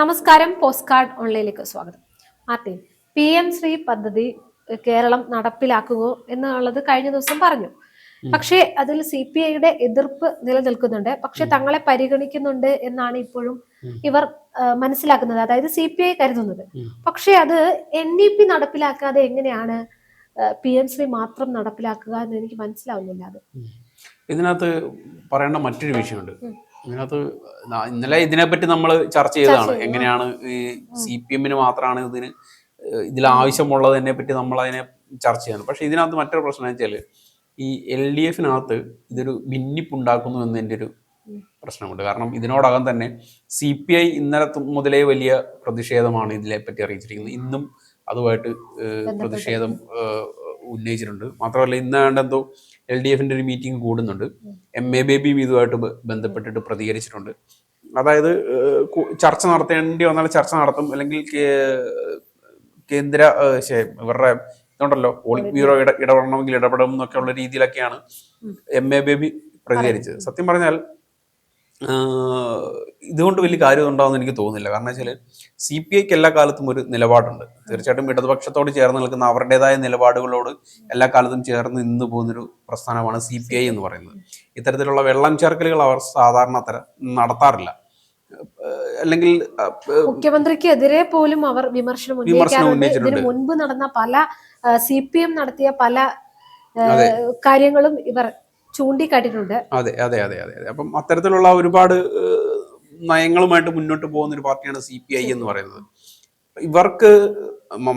നമസ്കാരം post card ഓൺലൈനിലേക്ക് സ്വാഗതം. Martin P M Shri പദ്ധതി കേരളം നടപ്പിലാക്കുമോ എന്നുള്ളത് കഴിഞ്ഞ ദിവസം പറഞ്ഞു. പക്ഷേ അതിൽ സി പി ഐയുടെ എതിർപ്പ് നിലനിൽക്കുന്നുണ്ട്. പക്ഷെ തങ്ങളെ പരിഗണിക്കുന്നുണ്ട് എന്നാണ് ഇപ്പോഴും ഇവർ മനസ്സിലാക്കുന്നത്. അതായത് സി പി ഐ കരുതുന്നത്. പക്ഷെ അത് എൻ ഇ പി നടപ്പിലാക്കാതെ എങ്ങനെയാണ് പി എം ശ്രീ മാത്രം നടപ്പിലാക്കുക എന്ന് എനിക്ക് മനസ്സിലാവുന്നില്ല അത്. ഇതിനകത്ത് പറയേണ്ട മറ്റൊരു വിഷയമുണ്ട്. ഇതിനകത്ത് ന- ഇന്നലെ ഇതിനെപ്പറ്റി നമ്മൾ ചർച്ച ചെയ്തതാണ്. എങ്ങനെയാണ് ഈ സി പി എമ്മിന് മാത്രമാണ് ഇതിന് ഇതിൽ ആവശ്യമുള്ളതിനെ പറ്റി നമ്മൾ അതിനെ ചർച്ച ചെയ്യണം. പക്ഷെ ഇതിനകത്ത് മറ്റൊരു പ്രശ്നം വെച്ചാൽ ഈ എൽ ഡി എഫിനകത്ത് ഇതൊരു ഭിന്നിപ്പുണ്ടാക്കുന്നു എന്നതിന്റെ ഒരു പ്രശ്നമുണ്ട്. കാരണം ഇതിനോടകം തന്നെ സി പി ഐ ഇന്നലെ മുതലേ വലിയ പ്രതിഷേധമാണ് ഇതിനെ പറ്റി അറിയിച്ചിരിക്കുന്നത്. ഇന്നും അതുമായിട്ട് പ്രതിഷേധം ഉന്നയിച്ചിട്ടുണ്ട്. മാത്രമല്ല ഇന്നാണ്ട് എന്തോ എൽ ഡി എഫിന്റെ ഒരു മീറ്റിംഗ് കൂടുന്നുണ്ട്. എം എ ബേബി ഇതുമായിട്ട് ബന്ധപ്പെട്ടിട്ട് പ്രതികരിച്ചിട്ടുണ്ട്. അതായത് ചർച്ച നടത്തേണ്ടി വന്നാൽ ചർച്ച നടത്തും. അല്ലെങ്കിൽ കേന്ദ്ര ഇവരുടെ ഇതുണ്ടല്ലോ പോളിറ്റ് ബ്യൂറോ ഇട ഇടപെടണമെങ്കിൽ ഇടപെടും എന്നൊക്കെ ഉള്ള രീതിയിലൊക്കെയാണ്. എം എ ബേബി പ്രതികരിച്ചത്. സത്യം പറഞ്ഞാൽ ഇതുകൊണ്ട് വലിയ കാര്യം ഉണ്ടാവുമെന്ന് എനിക്ക് തോന്നുന്നില്ല. കാരണം വെച്ചാൽ സി പി ഐക്ക് എല്ലാ കാലത്തും ഒരു നിലപാടുണ്ട്. തീർച്ചയായിട്ടും ഇടതുപക്ഷത്തോട് ചേർന്ന് നിൽക്കുന്ന അവരുടേതായ നിലപാടുകളോട് എല്ലാ കാലത്തും ചേർന്ന് നിന്ന് പോകുന്നൊരു പ്രസ്ഥാനമാണ് സി പി ഐ എന്ന് പറയുന്നത്. ഇത്തരത്തിലുള്ള വെള്ളം ചേർക്കലുകൾ അവർ സാധാരണ അത്ര നടത്താറില്ല. അല്ലെങ്കിൽ മുഖ്യമന്ത്രിക്ക് എതിരെ പോലും അവർ വിമർശനം ഉന്നയിക്കാറുണ്ട്. മുൻപ് നടന്ന പല സി പി എം നടത്തിയ പല കാര്യങ്ങളും ഇവർ ചൂണ്ടിക്കാട്ടിയിട്ടുണ്ട്. അതെ അതെ അതെ അതെ അതെ. അപ്പം അത്തരത്തിലുള്ള ഒരുപാട് നയങ്ങളുമായിട്ട് മുന്നോട്ട് പോകുന്ന ഒരു പാർട്ടിയാണ് സി പി ഐ എന്ന് പറയുന്നത്. ഇവർക്ക്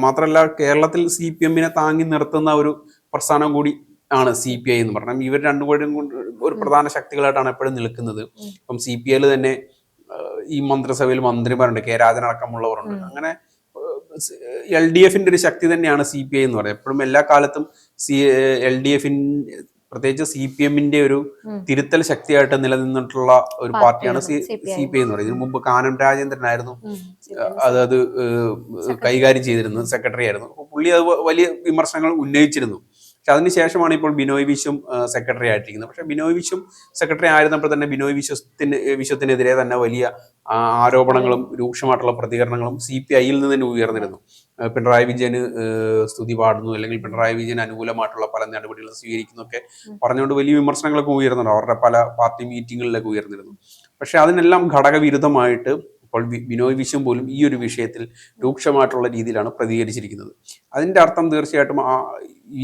മാത്രമല്ല കേരളത്തിൽ സി പി എമ്മിനെ താങ്ങി നിർത്തുന്ന ഒരു പ്രസ്ഥാനം കൂടി ആണ് സി പി ഐ എന്ന് പറഞ്ഞാൽ. ഇവർ രണ്ടുപേരും ഒരു പ്രധാന ശക്തികളായിട്ടാണ് എപ്പോഴും നിൽക്കുന്നത്. അപ്പം സി പി ഐയിൽ തന്നെ ഈ മന്ത്രിസഭയിൽ മന്ത്രിമാരുണ്ട്. കെ. രാജൻ അടക്കമുള്ളവരുണ്ട്. അങ്ങനെ എൽ ഡി എഫിന്റെ ഒരു ശക്തി തന്നെയാണ് സി പി ഐ എന്ന് പറയുന്നത്. എപ്പോഴും എല്ലാ കാലത്തും സി എൽ ഡി എഫിൻ പ്രത്യേകിച്ച് സി പി എമ്മിന്റെ ഒരു. തിരുത്തൽ ശക്തിയായിട്ട് നിലനിന്നിട്ടുള്ള ഒരു പാർട്ടിയാണ് സി പി ഐ എന്ന് പറയുന്നത്. ഇതിനു മുമ്പ് കാനം രാജേന്ദ്രനായിരുന്നു. ആയിരുന്നു അത് അത് കൈകാര്യം ചെയ്തിരുന്നത് സെക്രട്ടറി ആയിരുന്നു. പുള്ളി അത് വലിയ വിമർശനങ്ങൾ ഉന്നയിച്ചിരുന്നു. പക്ഷെ അതിനുശേഷമാണ് ഇപ്പോൾ ബിനോയ് വിശ്വം സെക്രട്ടറി ആയിട്ടിരിക്കുന്നത്. പക്ഷെ ബിനോയ് വിശ്വം സെക്രട്ടറി ആയിരുന്നപ്പോൾ തന്നെ ബിനോയ് വിശ്വത്തിന് വിശ്വത്തിനെതിരെ തന്നെ വലിയ ആരോപണങ്ങളും രൂക്ഷമായിട്ടുള്ള പ്രതികരണങ്ങളും സി പി ഐയിൽ നിന്ന് തന്നെ ഉയർന്നിരുന്നു. പിണറായി വിജയന് സ്തുതി പാടുന്നു അല്ലെങ്കിൽ പിണറായി വിജയൻ അനുകൂലമായിട്ടുള്ള പല നടപടികളും സ്വീകരിക്കുന്നൊക്കെ. പറഞ്ഞുകൊണ്ട് വലിയ വിമർശനങ്ങളൊക്കെ ഉയർന്നിരുന്നു അവരുടെ പല പാർട്ടി മീറ്റിങ്ങുകളിലൊക്കെ ഉയർന്നിരുന്നു. പക്ഷെ അതിനെല്ലാം ഘടകവിരുദ്ധമായിട്ട് ഇപ്പോൾ ബിനോയ് വിശ്വം പോലും ഈ ഒരു വിഷയത്തിൽ രൂക്ഷമായിട്ടുള്ള രീതിയിലാണ് പ്രതികരിച്ചിരിക്കുന്നത്. അതിന്റെ അർത്ഥം തീർച്ചയായിട്ടും ആ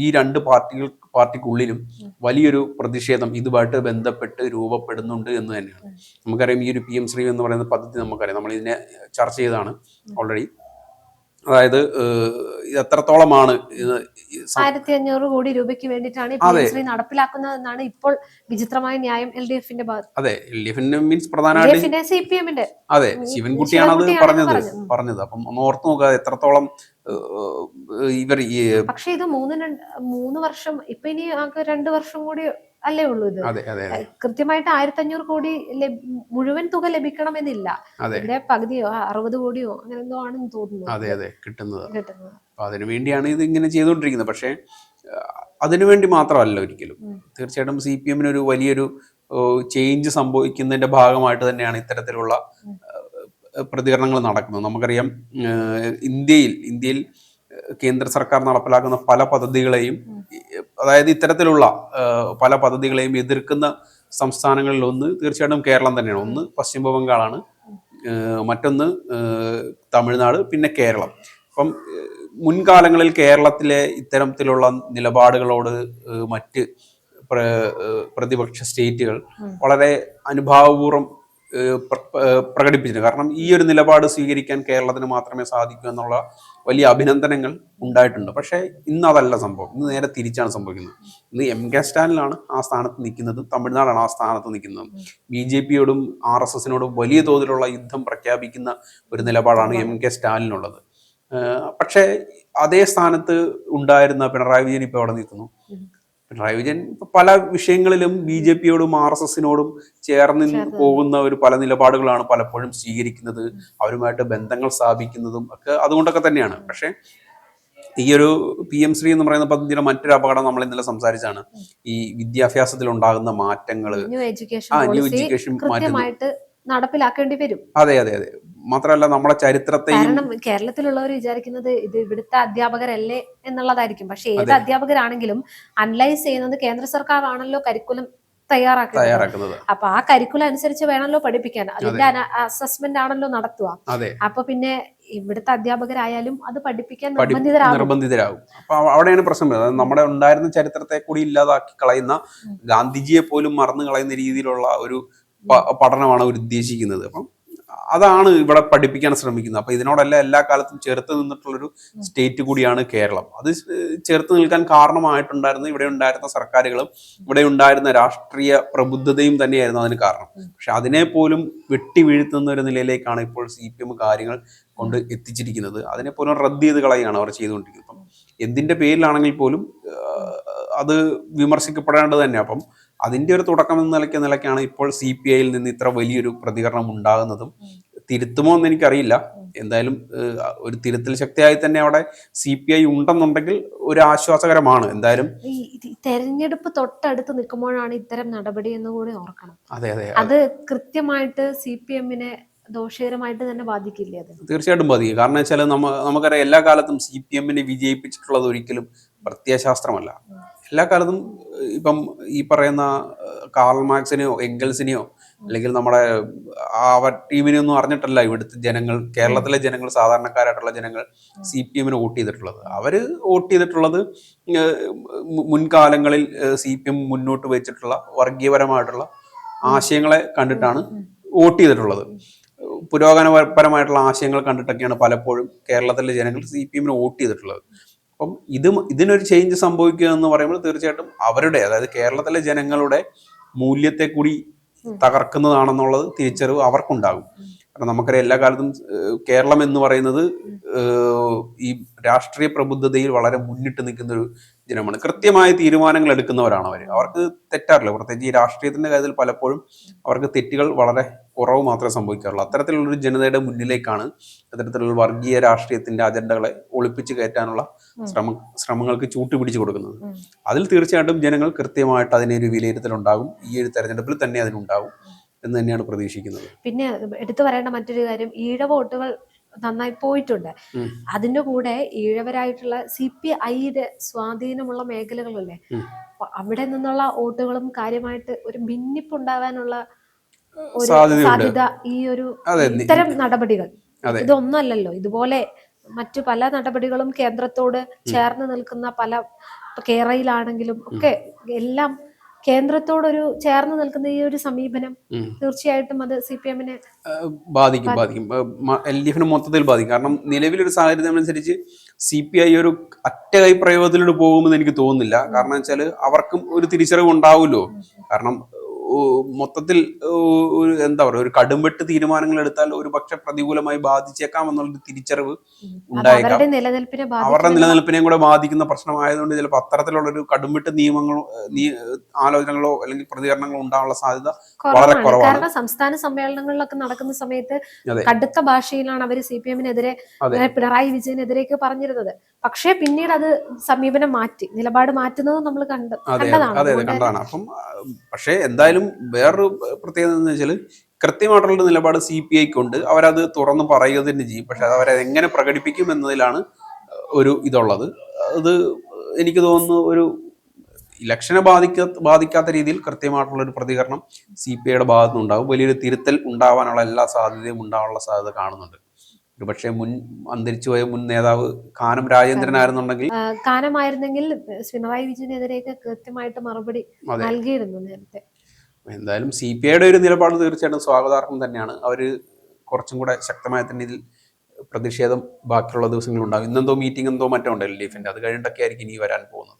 ഈ രണ്ട് പാർട്ടികൾ പാർട്ടിക്കുള്ളിലും വലിയൊരു പ്രതിഷേധം ഇതുമായിട്ട് ബന്ധപ്പെട്ട് രൂപപ്പെടുന്നുണ്ട് എന്ന് തന്നെയാണ്. നമുക്കറിയാം ഈ ഒരു പി എം ശ്രീ എന്ന് പറയുന്ന പദ്ധതി നമുക്കറിയാം. നമ്മൾ ഇതിനെ ചർച്ച ചെയ്തതാണ് ഓൾറെഡി അതായത് ഇത് എത്രത്തോളമാണ് ആയിരത്തി അഞ്ഞൂറ് കോടി രൂപയ്ക്ക് വേണ്ടിയിട്ടാണ്. ശ്രീ നടപ്പിലാക്കുന്നതെന്നാണ് ഇപ്പോൾ വിചിത്രമായ ന്യായം എൽ ഡി എഫിന്റെ ഭാഗത്ത് അതെ എൽ ഡി എഫിന്റെ മീൻസ് പ്രധാനമായിട്ട് സി പി എമ്മിന്റെ അതെ ശിവൻകുട്ടിയാണ് അത് പറഞ്ഞത് പറഞ്ഞത്. അപ്പം ഒന്ന് ഓർത്ത് നോക്കുക എത്രത്തോളം ഇവർ ഈ പക്ഷെ ഇത് മൂന്ന് മൂന്ന് വർഷം ഇപ്പൊ ഇനി ആകെ രണ്ട് വർഷം കൂടി അല്ലേ ഉള്ളൂ ഇത്? കൃത്യമായിട്ട് ആയിരത്തി അഞ്ഞൂറ് കോടി മുഴുവൻ തുക ലഭിക്കണമെന്നില്ല. അതെ. ഇതിന്റെ പകുതിയോ അറുപത് കോടിയോ അങ്ങനെ എന്തോ ആണെന്ന് തോന്നുന്നു. അതെ അതെ കിട്ടുന്നത്. അപ്പൊ അതിനു വേണ്ടിയാണ് ഇത് ഇങ്ങനെ ചെയ്തുകൊണ്ടിരിക്കുന്നത്. പക്ഷേ അതിനുവേണ്ടി മാത്രമല്ല ഒരിക്കലും. തീർച്ചയായിട്ടും സി പി എമ്മിന് ഒരു വലിയൊരു ചേഞ്ച് സംഭവിക്കുന്നതിന്റെ ഭാഗമായിട്ട് തന്നെയാണ് ഇത്തരത്തിലുള്ള പ്രതികരണങ്ങൾ നടക്കുന്നത്. നമുക്കറിയാം ഇന്ത്യയിൽ ഇന്ത്യയിൽ കേന്ദ്ര സർക്കാർ നടപ്പിലാക്കുന്ന പല പദ്ധതികളെയും അതായത് ഇത്തരത്തിലുള്ള പല പദ്ധതികളെയും എതിർക്കുന്ന സംസ്ഥാനങ്ങളിൽ ഒന്ന് തീർച്ചയായിട്ടും കേരളം തന്നെയാണ്. ഒന്ന് പശ്ചിമ ബംഗാളാണ് മറ്റൊന്ന് തമിഴ്നാട് പിന്നെ കേരളം. അപ്പം മുൻകാലങ്ങളിൽ കേരളത്തിലെ ഇത്തരത്തിലുള്ള നിലപാടുകളോട് മറ്റ് പ്രതിപക്ഷ സ്റ്റേറ്റുകൾ വളരെ അനുഭാവപൂർവം പ്രകടിപ്പിച്ചിട്ടുണ്ട്. കാരണം ഈ ഒരു നിലപാട് സ്വീകരിക്കാൻ കേരളത്തിന് മാത്രമേ സാധിക്കൂ എന്നുള്ള വലിയ അഭിനന്ദനങ്ങൾ ഉണ്ടായിട്ടുണ്ട്. പക്ഷേ ഇന്ന് അതല്ല സംഭവം. ഇന്ന് നേരെ തിരിച്ചാണ് സംഭവിക്കുന്നത്. ഇന്ന് എം കെ സ്റ്റാലിനാണ് ആ സ്ഥാനത്ത് നിൽക്കുന്നതും തമിഴ്നാടാണ് ആ സ്ഥാനത്ത് നിൽക്കുന്നതും. ബി ജെ പിയോടും ആർ എസ് എസിനോടും വലിയ തോതിലുള്ള യുദ്ധം പ്രഖ്യാപിക്കുന്ന ഒരു നിലപാടാണ് എം കെ സ്റ്റാലിനുള്ളത്. പക്ഷേ അതേ സ്ഥാനത്ത് ഉണ്ടായിരുന്ന പിണറായി വിജയൻ ഇപ്പോൾ അവിടെ നിൽക്കുന്നു. പിണറായി വിജയൻ പല വിഷയങ്ങളിലും ബി ജെ പിയോടും ആർ എസ് എസിനോടും ചേർന്ന് പോകുന്ന ഒരു പല നിലപാടുകളാണ് പലപ്പോഴും സ്വീകരിക്കുന്നത്. അവരുമായിട്ട് ബന്ധങ്ങൾ സ്ഥാപിക്കുന്നതും ഒക്കെ അതുകൊണ്ടൊക്കെ തന്നെയാണ്. പക്ഷേ ഈ ഒരു പി എം ശ്രീ എന്ന് പറയുന്ന പദ്ധതിയുടെ മറ്റൊരു അപകടം നമ്മൾ ഇന്നലെ സംസാരിച്ചാണ്. ഈ വിദ്യാഭ്യാസത്തിൽ ഉണ്ടാകുന്ന മാറ്റങ്ങൾ ന്യൂ എഡ്യൂക്കേഷൻ ആ ന്യൂ പോളിസി എഡ്യൂക്കേഷൻ മാറ്റുന്നു കൃത്യമായിട്ട് നടപ്പിലാക്കേണ്ടി വരും. അതെ അതെ അതെ. മാത്രമല്ല നമ്മളെ ചരിത്രത്തെ കാരണം കേരളത്തിലുള്ളവർ വിചാരിക്കുന്നത് ഇത് ഇവിടുത്തെ അധ്യാപകരല്ലേ എന്നുള്ളതായിരിക്കും. പക്ഷെ ഏത് അധ്യാപകരാണെങ്കിലും അനലൈസ് ചെയ്യുന്നത് കേന്ദ്ര സർക്കാർ ആണല്ലോ കരിക്കുലം തയ്യാറാക്കുന്നത്. അപ്പൊ ആ കരിക്കുലം അനുസരിച്ച് വേണമല്ലോ പഠിപ്പിക്കാൻ. അതിന്റെ അസസ്മെന്റ് ആണല്ലോ നടത്തുക. അപ്പൊ പിന്നെ ഇവിടുത്തെ അധ്യാപകരായാലും അത് പഠിപ്പിക്കാൻ നിർബന്ധിതരാകും. അപ്പൊ അവിടെയാണ് പ്രശ്നം വരുന്നത്. നമ്മുടെ ഉണ്ടായിരുന്ന ചരിത്രത്തെ കൂടി ഇല്ലാതാക്കി കളയുന്ന ഗാന്ധിജിയെ പോലും മറന്നു കളയുന്ന രീതിയിലുള്ള ഒരു പഠനമാണ് അവർ ഉദ്ദേശിക്കുന്നത്. അപ്പം അതാണ് ഇവിടെ പഠിപ്പിക്കാൻ ശ്രമിക്കുന്നത്. അപ്പൊ ഇതിനോടല്ല എല്ലാ കാലത്തും ചേർത്ത് നിന്നിട്ടുള്ളൊരു സ്റ്റേറ്റ് കൂടിയാണ് കേരളം. അത് ചേർത്ത് നിൽക്കാൻ കാരണമായിട്ടുണ്ടായിരുന്ന ഇവിടെ ഉണ്ടായിരുന്ന സർക്കാരുകളും ഇവിടെ ഉണ്ടായിരുന്ന രാഷ്ട്രീയ പ്രബുദ്ധതയും തന്നെയായിരുന്നു അതിന് കാരണം. പക്ഷെ അതിനെ പോലും വെട്ടി വീഴ്ത്തുന്ന ഒരു നിലയിലേക്കാണ് ഇപ്പോൾ സി പി എം കാര്യങ്ങൾ കൊണ്ട് എത്തിച്ചിരിക്കുന്നത്. അതിനെ പോലും റദ്ദ് ചെയ്ത് കളയാണ് അവർ ചെയ്തുകൊണ്ടിരിക്കുന്നത്. അപ്പം എന്തിന്റെ പേരിലാണെങ്കിൽ പോലും അത് വിമർശിക്കപ്പെടേണ്ടത് തന്നെ. അപ്പം അതിന്റെ ഒരു തുടക്കം എന്ന നിലയ്ക്ക് നിലയ്ക്കാണ് ഇപ്പോൾ സി പി ഐയിൽ നിന്ന് ഇത്ര വലിയൊരു പ്രതികരണം ഉണ്ടാകുന്നതും. തിരുത്തുമോ എന്ന് എനിക്കറിയില്ല. എന്തായാലും ഒരു തിരുത്തൽ ശക്തിയായി തന്നെ അവിടെ സി പി ഐ ഉണ്ടെന്നുണ്ടെങ്കിൽ ഒരു ആശ്വാസകരമാണ്. എന്തായാലും തെരഞ്ഞെടുപ്പ് തൊട്ടടുത്ത് നിൽക്കുമ്പോഴാണ് ഇത്തരം നടപടി എന്ന് കൂടി ഓർക്കണം. അതെ അതെ അത്. കൃത്യമായിട്ട് സി പി എമ്മിനെ ദോഷകരമായിട്ട് തന്നെ ബാധിക്കില്ലേ അത്? തീർച്ചയായിട്ടും ബാധിക്കും. കാരണം വെച്ചാൽ നമ്മ നമുക്കറിയാം എല്ലാ കാലത്തും സി പി എമ്മിനെ വിജയിപ്പിച്ചിട്ടുള്ളത് ഒരിക്കലും പ്രത്യയശാസ്ത്രമല്ല. എല്ലാ കാലത്തും ഇപ്പം ഈ പറയുന്ന കാർൾ മാർക്സിനെയോ എംഗൽസിനെയോ അല്ലെങ്കിൽ നമ്മുടെ ആ ടീമിനെ ഒന്നും അറിഞ്ഞിട്ടല്ല ഇവിടുത്തെ ജനങ്ങൾ കേരളത്തിലെ ജനങ്ങൾ സാധാരണക്കാരായിട്ടുള്ള ജനങ്ങൾ സി പി എമ്മിന് വോട്ട് ചെയ്തിട്ടുള്ളത്. അവർ വോട്ട് ചെയ്തിട്ടുള്ളത് മുൻകാലങ്ങളിൽ സി പി എം മുന്നോട്ട് വെച്ചിട്ടുള്ള വർഗീയപരമായിട്ടുള്ള ആശയങ്ങളെ കണ്ടിട്ടാണ് വോട്ട് ചെയ്തിട്ടുള്ളത്. പുരോഗമനപരമായിട്ടുള്ള ആശയങ്ങൾ കണ്ടിട്ടൊക്കെയാണ് പലപ്പോഴും കേരളത്തിലെ ജനങ്ങൾ സി പി എമ്മിന് വോട്ട് ചെയ്തിട്ടുള്ളത്. അപ്പം ഇത് ഇതിനൊരു ചേഞ്ച് സംഭവിക്കുക എന്ന് പറയുമ്പോൾ തീർച്ചയായിട്ടും അവരുടെ അതായത് കേരളത്തിലെ ജനങ്ങളുടെ മൂല്യത്തെ കൂടി തകർക്കുന്നതാണെന്നുള്ളത് തിരിച്ചറിവ് അവർക്കുണ്ടാകും. കാരണം നമുക്കറിയാം എല്ലാ കാലത്തും കേരളം എന്ന് പറയുന്നത് ഈ രാഷ്ട്രീയ പ്രബുദ്ധതയിൽ വളരെ മുന്നിട്ട് നിൽക്കുന്ന ഒരു ജനമാണ് കൃത്യമായ തീരുമാനങ്ങൾ എടുക്കുന്നവരാണ് അവർ അവർക്ക് തെറ്റാറില്ല. പ്രത്യേകിച്ച് ഈ രാഷ്ട്രീയത്തിന്റെ കാര്യത്തിൽ പലപ്പോഴും അവർക്ക് തെറ്റുകൾ വളരെ കുറവ് മാത്രമേ സംഭവിക്കാറുള്ളൂ. അത്തരത്തിലുള്ളൊരു ജനതയുടെ മുന്നിലേക്കാണ് അത്തരത്തിലുള്ള വർഗീയ രാഷ്ട്രീയത്തിന്റെ അജണ്ടകളെ ഒളിപ്പിച്ച് കയറ്റാനുള്ള ശ്രമ ശ്രമങ്ങൾക്ക് ചൂട്ടുപിടിച്ചു കൊടുക്കുന്നത്. അതിൽ തീർച്ചയായിട്ടും ജനങ്ങൾ കൃത്യമായിട്ട് അതിനൊരു വിലയിരുത്തലുണ്ടാകും. ഈ ഒരു തെരഞ്ഞെടുപ്പിൽ തന്നെ അതിനുണ്ടാകും. എന്ന് തന്നെയാണ് പ്രതീക്ഷിക്കുന്നത്. പിന്നെ എടുത്തു പറയേണ്ട മറ്റൊരു കാര്യം ഈഴ വോട്ടുകൾ നന്നായി പോയിട്ടുണ്ട്. അതിന്റെ കൂടെ ഈഴവരായിട്ടുള്ള സി പി ഐയുടെ സ്വാധീനമുള്ള മേഖലകളല്ലേ അവിടെ നിന്നുള്ള വോട്ടുകളും കാര്യമായിട്ട് ഒരു ഭിന്നിപ്പുണ്ടാവാനുള്ള ഒരു സാധ്യതയുണ്ട്. സാധ്യത ഈ ഒരു ഇത്തരം നടപടികൾ. ഇതൊന്നല്ലല്ലോ ഇതുപോലെ മറ്റു പല നടപടികളും കേന്ദ്രത്തോട് ചേർന്ന് നിൽക്കുന്ന പല കേരളയിലാണെങ്കിലും ഒക്കെ എല്ലാം കേന്ദ്രത്തോടൊരു ചേർന്ന് നിൽക്കുന്ന ഈ ഒരു സമീപനം തീർച്ചയായിട്ടും അത് സി പി എമ്മിനെ ബാധിക്കും ബാധിക്കും. എൽ ഡി എഫിന് മൊത്തത്തിൽ ബാധിക്കും. കാരണം നിലവിലൊരു സാഹചര്യം അനുസരിച്ച് സി പി ഐ ഒരു അറ്റകൈ പ്രയോഗത്തിലൂടെ പോകുമെന്ന് എനിക്ക് തോന്നുന്നില്ല. കാരണം വെച്ചാൽ അവർക്കും ഒരു തിരിച്ചറിവ് ഉണ്ടാവുമല്ലോ. കാരണം മൊത്തത്തിൽ ഒരു എന്താ പറയുക ഒരു കടുംവെട്ട് തീരുമാനങ്ങൾ എടുത്താൽ ഒരു പക്ഷെ പ്രതികൂലമായി ബാധിച്ചേക്കാം എന്നുള്ളൊരു തിരിച്ചറിവ് ഉണ്ടായേക്കാം. അവരുടെ നിലനിൽപ്പിനെയും കൂടെ ബാധിക്കുന്ന പ്രശ്നമായതുകൊണ്ട് ചിലപ്പോൾ അത്തരത്തിലുള്ള ഒരു കടുംവെട്ട് നിയമങ്ങളോ ആലോചനകളോ അല്ലെങ്കിൽ പ്രതികരണങ്ങളോ ഉണ്ടാവാനുള്ള സാധ്യത വളരെ കുറവാണ്. കാരണം സംസ്ഥാന സമ്മേളനങ്ങളിലൊക്കെ നടക്കുന്ന സമയത്ത് കടുത്ത ഭാഷയിലാണ് അവർ സി പി എമ്മിനെതിരെ. പിണറായി വിജയനെതിരെയൊക്കെ പറഞ്ഞിരുന്നത്. പക്ഷേ പിന്നീട് അത് സമീപനം മാറ്റി നിലപാട് മാറ്റുന്നത് നമ്മൾ കണ്ടതാണ്. അപ്പം പക്ഷേ എന്തായാലും വേറൊരു പ്രത്യേകത എന്ന് വെച്ചാൽ കൃത്യമായിട്ടുള്ള നിലപാട് സി പി ഐക്ക് ഉണ്ട് അവരത് തുറന്ന് പറയുക തന്നെ ചെയ്യും. പക്ഷെ അത് അവരത് എങ്ങനെ പ്രകടിപ്പിക്കും എന്നതിലാണ് ഒരു ഇതുള്ളത്. അത് എനിക്ക് തോന്നുന്നു ഒരു ഇലക്ഷനെ ബാധിക്ക ബാധിക്കാത്ത രീതിയിൽ കൃത്യമായിട്ടുള്ള ഒരു പ്രതികരണം സി പി ഐയുടെ ഭാഗത്തുനിന്നുണ്ടാകും. വലിയൊരു തിരുത്തൽ ഉണ്ടാവാനുള്ള എല്ലാ സാധ്യതയും ഉണ്ടാവാനുള്ള സാധ്യത കാണുന്നുണ്ട്. ഒരുപക്ഷെ മുൻ അന്തരിച്ചു പോയ മുൻ നേതാവ് കാനം രാജേന്ദ്രനായിരുന്നുണ്ടെങ്കിൽ ആയിരുന്നുണ്ടെങ്കിൽ കാനമായിരുന്നെങ്കിൽ പിണറായി വിജയനെതിരെയൊക്കെ കൃത്യമായിട്ട് മറുപടി നൽകിയിരുന്നു നേരത്തെ. എന്തായാലും സി പി ഐയുടെ ഒരു നിലപാട് തീർച്ചയായിട്ടും സ്വാഗതാർഹം തന്നെയാണ്. അവർ കുറച്ചും കൂടെ ശക്തമായ തന്നെ ഇതിൽ പ്രതിഷേധം ബാക്കിയുള്ള ദിവസങ്ങളുണ്ടാകും ഇന്നെന്തോ മീറ്റിംഗ് എന്തോ മറ്റോ ഉണ്ടല്ലോ എൽ ഡി എഫിന്റെ അത് കഴിഞ്ഞിട്ടൊക്കെ ആയിരിക്കും ഇനി വരാൻ പോകുന്നത്.